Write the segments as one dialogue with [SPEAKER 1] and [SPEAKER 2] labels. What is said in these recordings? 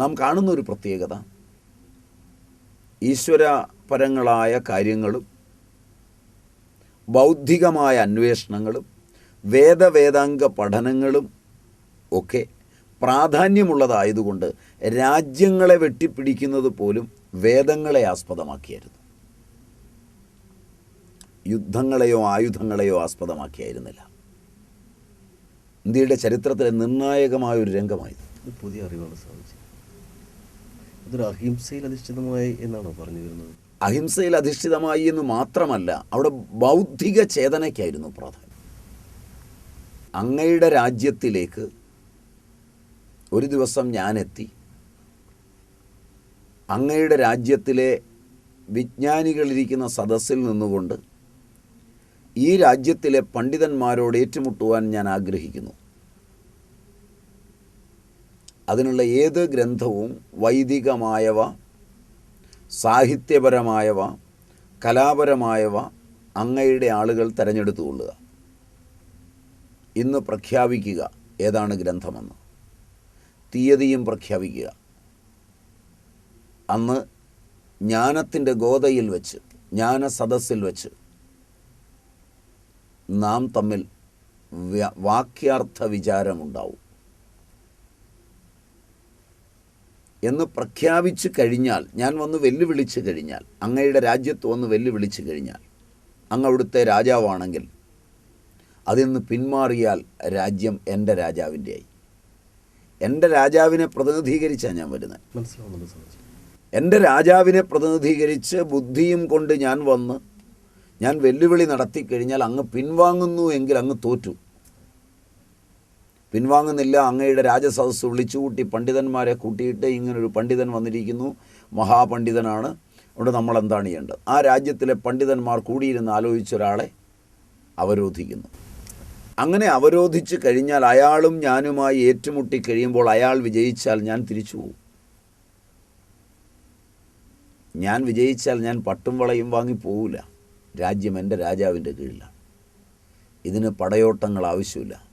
[SPEAKER 1] നാം കാണുന്ന ഒരു പ്രത്യേകത. ഈശ്വരപരങ്ങളായ കാര്യങ്ങളും ബൗദ്ധികമായ അന്വേഷണങ്ങളും വേദവേദാംഗ പഠനങ്ങളും ഒക്കെ പ്രാധാന്യമുള്ളതായതുകൊണ്ട് രാജ്യങ്ങളെ വെട്ടിപ്പിടിക്കുന്നത് പോലും വേദങ്ങളെ ആസ്പദമാക്കിയായിരുന്നു. യുദ്ധങ്ങളെയോ ആയുധങ്ങളെയോ ആസ്പദമാക്കിയായിരുന്നില്ല. ഇന്ത്യയുടെ ചരിത്രത്തിലെ നിർണായകമായ ഒരു രംഗമായത്
[SPEAKER 2] പുതിയ അറിവാണ് സ്വാമിജി അതൊരു അഹിംസയിൽ അധിഷ്ഠിതമായി എന്നാണോ പറഞ്ഞു വരുന്നത്?
[SPEAKER 1] അഹിംസയിൽ അധിഷ്ഠിതമായി എന്ന് മാത്രമല്ല അവിടെ ബൗദ്ധിക ചേതനയ്ക്കായിരുന്നു പ്രാധാന്യം. അങ്ങയുടെ രാജ്യത്തിലേക്ക് ഒരു ദിവസം ഞാനെത്തി അങ്ങയുടെ രാജ്യത്തിലെ വിജ്ഞാനികളിരിക്കുന്ന സദസ്സിൽ നിന്നുകൊണ്ട് ഈ രാജ്യത്തിലെ പണ്ഡിതന്മാരോട് ഏറ്റുമുട്ടുവാൻ ഞാൻ ആഗ്രഹിക്കുന്നു. അതിനുള്ള ഏത് ഗ്രന്ഥവും വൈദികമായവ സാഹിത്യപരമായവ കലാപരമായവ അങ്ങയുടെ ആളുകൾ തിരഞ്ഞെടുത്തുകൊള്ളുക ഇന്ന് പ്രഖ്യാപിക്കുക ഏതാണ് ഗ്രന്ഥമെന്ന്. തീയതിയും പ്രഖ്യാപിക്കുക. അന്ന് ജ്ഞാനത്തിന്റെ ഗോതയിൽ വെച്ച് ജ്ഞാന സദസ്സിൽ വെച്ച് നാം തമ്മിൽ വാക്യാർത്ഥ വിചാരമുണ്ടാവും എന്ന് പ്രഖ്യാപിച്ചു കഴിഞ്ഞാൽ ഞാൻ വന്ന് വെല്ലുവിളിച്ച് കഴിഞ്ഞാൽ അങ്ങയുടെ രാജ്യത്ത് വന്ന് വെല്ലുവിളിച്ചു കഴിഞ്ഞാൽ അങ്ങ് അവിടുത്തെ രാജാവാണെങ്കിൽ അതിൽ നിന്ന് പിന്മാറിയാൽ രാജ്യം എന്റെ രാജാവിന്റെയായി. എന്റെ രാജാവിനെ പ്രതിനിധീകരിച്ചാണ് ഞാൻ വരുന്നത്. എന്റെ രാജാവിനെ പ്രതിനിധീകരിച്ച് ബുദ്ധിയും കൊണ്ട് ഞാൻ വന്ന് ഞാൻ വെല്ലുവിളി നടത്തിക്കഴിഞ്ഞാൽ അങ്ങ് പിൻവാങ്ങുന്നു എങ്കിൽ അങ്ങ് തോറ്റു. പിൻവാങ്ങുന്നില്ല. അങ്ങയുടെ രാജസദസ്സ് വിളിച്ചുകൂട്ടി പണ്ഡിതന്മാരെ കൂട്ടിയിട്ട് ഇങ്ങനൊരു പണ്ഡിതൻ വന്നിരിക്കുന്നു. മഹാപണ്ഡിതനാണ്. അതുകൊണ്ട് നമ്മൾ എന്താണ് ചെയ്യേണ്ടത്? ആ രാജ്യത്തിലെ പണ്ഡിതന്മാർ കൂടിയിരുന്ന് ആലോചിച്ച ഒരാളെ അവരോധിക്കുന്നു. അങ്ങനെ അവരോധിച്ച് കഴിഞ്ഞാൽ അയാളും ഞാനുമായി ഏറ്റുമുട്ടി കഴിയുമ്പോൾ അയാൾ വിജയിച്ചാൽ ഞാൻ തിരിച്ചു പോകും ഞാൻ വിജയിച്ചാൽ ഞാൻ പട്ടും വളയും വാങ്ങി പോവില്ല രാജ്യം എന്റെ രാജാവിന്റെ കീഴിലാണ്. ഇതിന് പടയോട്ടങ്ങൾ ആവശ്യമില്ല.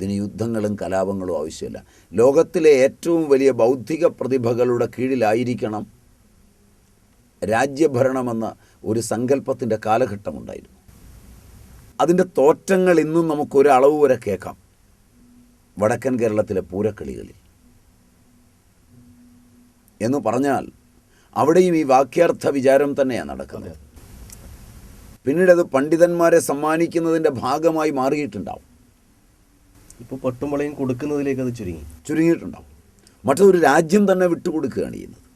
[SPEAKER 1] ഇതിന് യുദ്ധങ്ങളും കലാപങ്ങളും ആവശ്യമില്ല. ലോകത്തിലെ ഏറ്റവും വലിയ ബൗദ്ധിക പ്രതിഭകളുടെ കീഴിലായിരിക്കണം രാജ്യഭരണമെന്ന ഒരു സങ്കല്പത്തിന്റെ കാലഘട്ടമുണ്ടായിരുന്നു. അതിന്റെ തോറ്റങ്ങൾ ഇന്നും നമുക്കൊരളവ് വരെ കേൾക്കാം. വടക്കൻ കേരളത്തിലെ പൂരക്കളികളിൽ. എന്ന് പറഞ്ഞാൽ അവിടെയും ഈ വാക്യാർത്ഥ വിചാരം തന്നെയാണ് നടക്കുന്നത്. പിന്നീട് അത് പണ്ഡിതന്മാരെ സമ്മാനിക്കുന്നതിന്റെ ഭാഗമായി മാറിയിട്ടുണ്ടാവും.
[SPEAKER 2] ഇപ്പോൾ പട്ടും വളയും കൊടുക്കുന്നതിലേക്ക് അത് ചുരുങ്ങി.
[SPEAKER 1] ചുരുങ്ങിയിട്ടുണ്ടാവും. മറ്റൊരു രാജ്യം തന്നെ വിട്ടുകൊടുക്കുകയാണ് ചെയ്യുന്നത്.